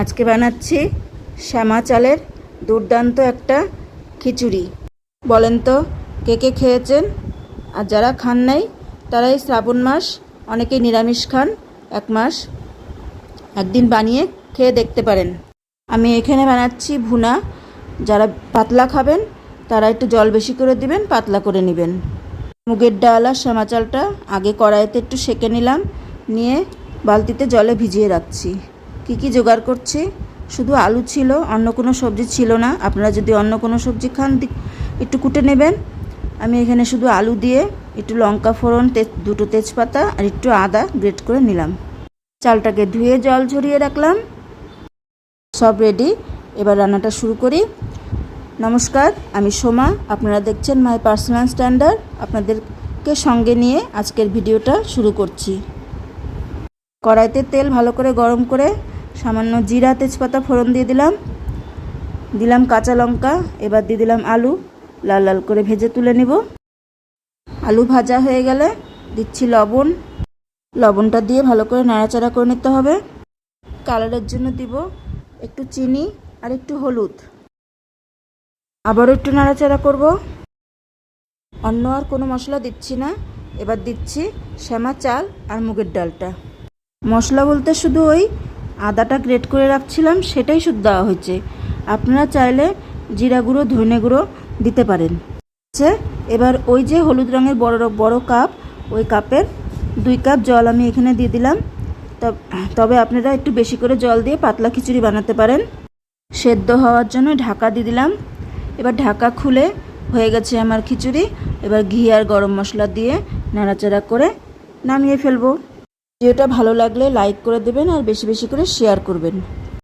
আজকে বানাচ্ছি শ্যামা চালের দুর্দান্ত একটা খিচুড়ি। বলেন তো, কে কে খেয়েছেন? আর যারা খান নাই, তারাই শ্রাবণ মাস অনেকেই নিরামিষ খান, এক মাস একদিন বানিয়ে খেয়ে দেখতে পারেন। আমি এখানে বানাচ্ছি ভুনা। যারা পাতলা খাবেন, তারা একটু জল বেশি করে দিবেন, পাতলা করে নেবেন। মুগের ডাল আর শ্যামা চালটা আগে কড়াইতে একটু সেকে নিলাম, নিয়ে বালতিতে জলে ভিজিয়ে রাখছি। কি কি জোগাড় করছি? শুধু আলু ছিল, অন্য কোনো সবজি ছিল না। আপনারা যদি অন্য কোনো সবজি খান একটু কুটে নেবেন। আমি এখানে শুধু আলু দিয়ে একটু লঙ্কা ফোড়ন দুটো তেজপাতা আর একটু আদা গ্রেট করে নিলাম। চালটাকে ধুয়ে জল ঝরিয়ে রাখলাম। সব রেডি এবার রান্নাটা শুরু করি। নমস্কার, আমি সোমা। আপনারা দেখছেন মাই পার্সোনাল স্ট্যান্ডার্ড। আপনাদেরকে সঙ্গে নিয়ে আজকের ভিডিওটা শুরু করছি। কড়াইতে তেল ভালো করে গরম করে সামান্য জিরা তেজপাতা ফোড়ন দিয়ে দিলাম। দিলাম কাঁচা লঙ্কা, এবার দিয়ে দিলাম আলু। লাল লাল করে ভেজে তুলে নিব। আলু ভাজা হয়ে গেলে দিচ্ছি লবণ। লবণটা দিয়ে ভালো করে নাড়াচাড়া করে নিতে হবে। কালারের জন্য দিব একটু চিনি আর একটু হলুদ। আবারও একটু নাড়াচাড়া করব। অন্য আর কোনো মশলা দিচ্ছি না। এবার দিচ্ছি শ্যামা চাল আর মুগের ডালটা। মশলা বলতে শুধু ওই আদাটা গ্রেট করে রাখছিলাম, সেটাই শুধু দেওয়া হয়েছে। আপনারা চাইলে জিরা গুঁড়ো, ধনে গুঁড়ো দিতে পারেন। আচ্ছা এবার ওই যে হলুদ রঙের বড় বড় কাপ ওই কাপের দুই কাপ জল আমি এখানে দিয়ে দিলাম। তব- তবে আপনারা একটু বেশি করে জল দিয়ে পাতলা খিচুড়ি বানাতে পারেন। সেদ্ধ হওয়ার জন্য ঢাকা দিয়ে দিলাম। এবার ঢাকা খুলে হয়ে গেছে আমার খিচুড়ি। এবার ঘি আর গরম মশলা দিয়ে নাড়াচাড়া করে নামিয়ে ফেলব। ভিডিওটা ভালো লাগলে লাইক করে দেবেন আর বেশি বেশি করে শেয়ার করবেন।